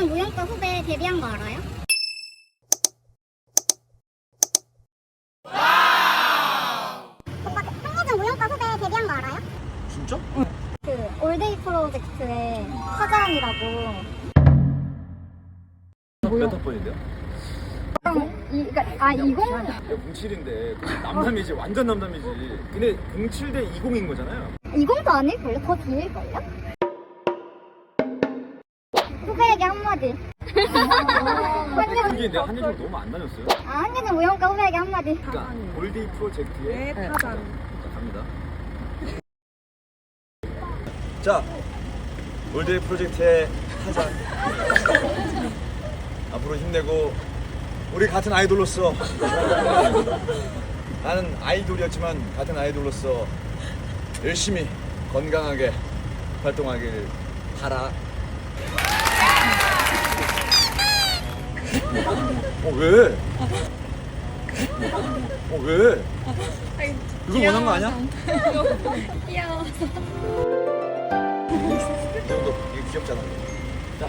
한여중 무용과 후배 데뷔한 거 알아요? 오빠 한여중 무용과 후배 데뷔한 거 알아요? 진짜? 그 올데이 프로젝트의 사장이라고 몇 학번인데요? 이, 그러니까, 아 20? 야 07인데 남남이지 완전 남남이지 근데 07 대 20인 거잖아요 20도 아닐걸요? 더 뒤일걸요? 한마디 이게 내가 한여중 너무 안 다녔어요. 아 한여중 무용과 후배에게 한마디. 그러니까 골데이 프로젝트의 네, 타잔. 자 갑니다. 자 골데이 프로젝트의 타잔. 앞으로 힘내고 우리 같은 아이돌로서. 나는 아이돌이었지만 같은 아이돌로서 열심히 건강하게 활동하길 바라 어 왜? 어 왜? 이걸 원한 거 아니야? 귀여워. 이 정도 이게 귀엽잖아. 자,